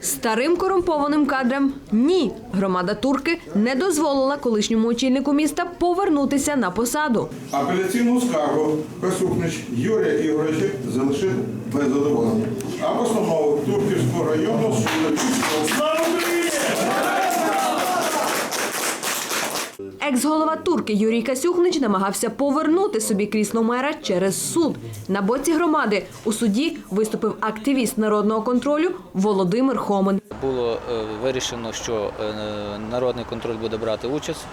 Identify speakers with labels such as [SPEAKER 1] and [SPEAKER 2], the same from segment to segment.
[SPEAKER 1] Старим корумпованим кадрам ні. Громада турки не дозволила колишньому очільнику міста повернутися на посаду.
[SPEAKER 2] Апеляційну скаргу Касухнич Юрія Ігоровича залишив без задоволення. А постанову Турківського району суду
[SPEAKER 1] Екс-голова турки Юрій Касюхнич намагався повернути собі крісло мера через суд. На боці громади у суді виступив активіст народного контролю Володимир Хомин.
[SPEAKER 3] Було е, вирішено, що е, народний контроль буде брати участь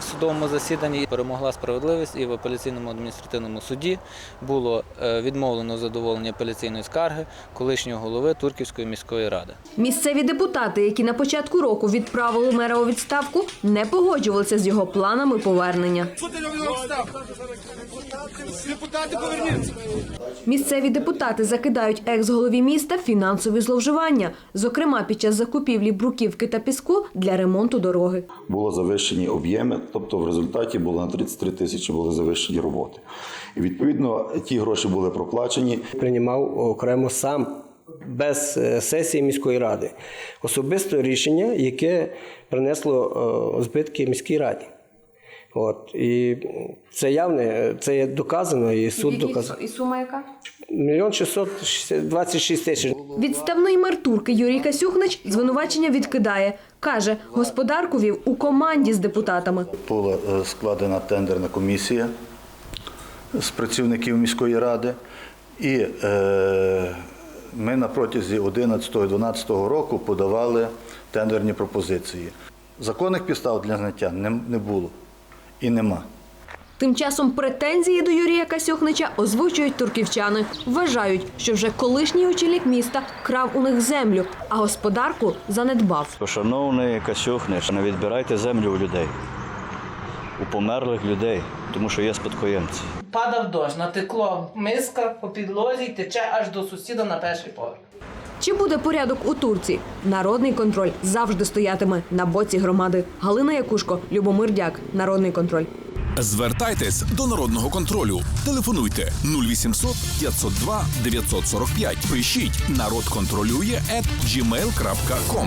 [SPEAKER 3] в судовому засіданні. Перемогла справедливість і в апеляційному адміністративному суді було е, відмовлено задоволення апеляційної скарги колишнього голови Турківської міської ради. Місцеві
[SPEAKER 1] депутати, які на початку року відправили мера у відставку, не погоджувалися з його планами повернення.
[SPEAKER 4] Депутати поверніться.
[SPEAKER 1] Місцеві депутати закидають екс-голові міста фінансові зловживання, зокрема під час закупівлі бруківки та піску для ремонту дороги.
[SPEAKER 5] було завищені об'єми, тобто в результаті було на 33 тисячі були завищені роботи. І відповідно ті гроші були проплачені.
[SPEAKER 6] приймав окремо сам без е, сесії міської ради. Особисто рішення, яке принесло е, збитки міській раді. От. І це явне, це є доказано, і суд доказав.
[SPEAKER 1] І сума яка?
[SPEAKER 6] Мільйон 626 тисяч.
[SPEAKER 1] Відставний мер турки Юрій Касюхнич звинувачення відкидає. Каже, господарку вів у команді з депутатами.
[SPEAKER 5] Була е, складена тендерна комісія з працівників міської ради, і е, ми на протязі 11-12 року подавали тендерні пропозиції. Законних підстав для зняття не, не було і нема.
[SPEAKER 1] Тим часом претензії до Юрія Касюхнича озвучують турківчани. Вважають, що вже колишній очільник міста крав у них землю, а господарку занедбав.
[SPEAKER 7] Шановний Касюхнич, не відбирайте землю у людей, у померлих людей, тому що є спадкоємці.
[SPEAKER 8] Падав дощ, натекло миска по підлозі і тече аж до сусіда на перший поверх.
[SPEAKER 1] Чи буде порядок у Турції? Народний контроль завжди стоятиме на боці громади. Галина Якушко, Любомир Дяк, Народний контроль.
[SPEAKER 9] Звертайтесь до народного контролю. Телефонуйте 0800 502 945. Пишіть народ контролює at gmail.com.